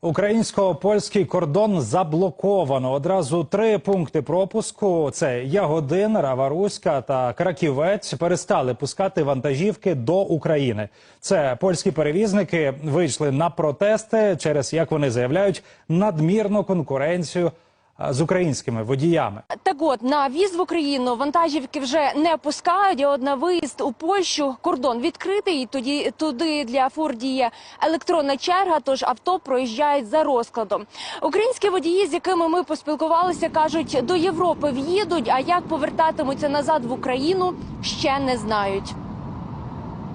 Українсько-польський кордон заблоковано. Одразу три пункти пропуску: це Ягодин, Раваруська та Краківець перестали пускати вантажівки до України. Це польські перевізники вийшли на протести через, як вони заявляють, надмірну конкуренцію з українськими водіями. Так от на в'їзд в Україну вантажівки вже не пускають. А от на виїзд у Польщу кордон відкритий. І тоді туди для фур діє електронна черга. Тож авто проїжджають за розкладом. Українські водії, з якими ми поспілкувалися, кажуть, до Європи в'їдуть. А як повертатимуться назад в Україну, ще не знають.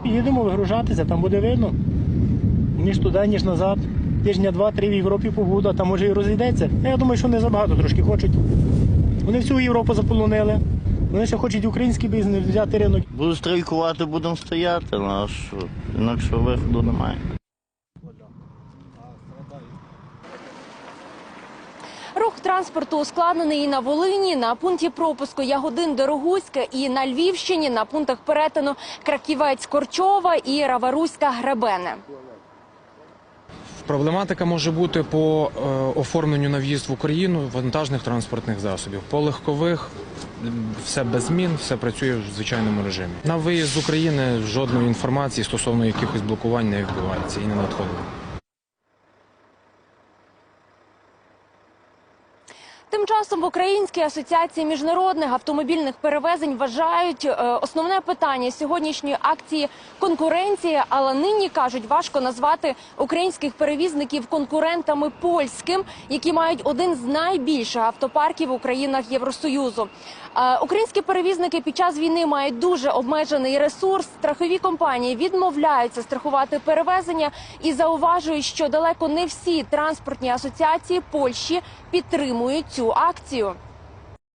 Їдемо вигружатися, там буде видно. Ніж туди, ніж назад. Тижня два-три в Європі погода, там може і розійдеться. Я думаю, що не забагато трошки хочуть. Вони всю Європу заполонили. Вони ще хочуть український бізнес взяти ринок. Буду страйкувати, будемо стояти, ну, а що? інакшого виходу немає. Рух транспорту ускладнений і на Волині, на пункті пропуску Ягодин Дорогуська і на Львівщині на пунктах перетину Краківець Корчова і Раваруська Гребене. Проблематика може бути по е, оформленню на в'їзд в Україну вантажних транспортних засобів. По легкових все без змін, все працює в звичайному режимі. На виїзд з України жодної інформації стосовно якихось блокувань не відбувається і не надходило. Тим часом в Українській асоціації міжнародних автомобільних перевезень вважають е, основне питання сьогоднішньої акції конкуренція. Але нині кажуть, важко назвати українських перевізників конкурентами польським, які мають один з найбільших автопарків у країнах Євросоюзу. Е, Українські перевізники під час війни мають дуже обмежений ресурс. Страхові компанії відмовляються страхувати перевезення і зауважують, що далеко не всі транспортні асоціації Польщі підтримують цю акцію.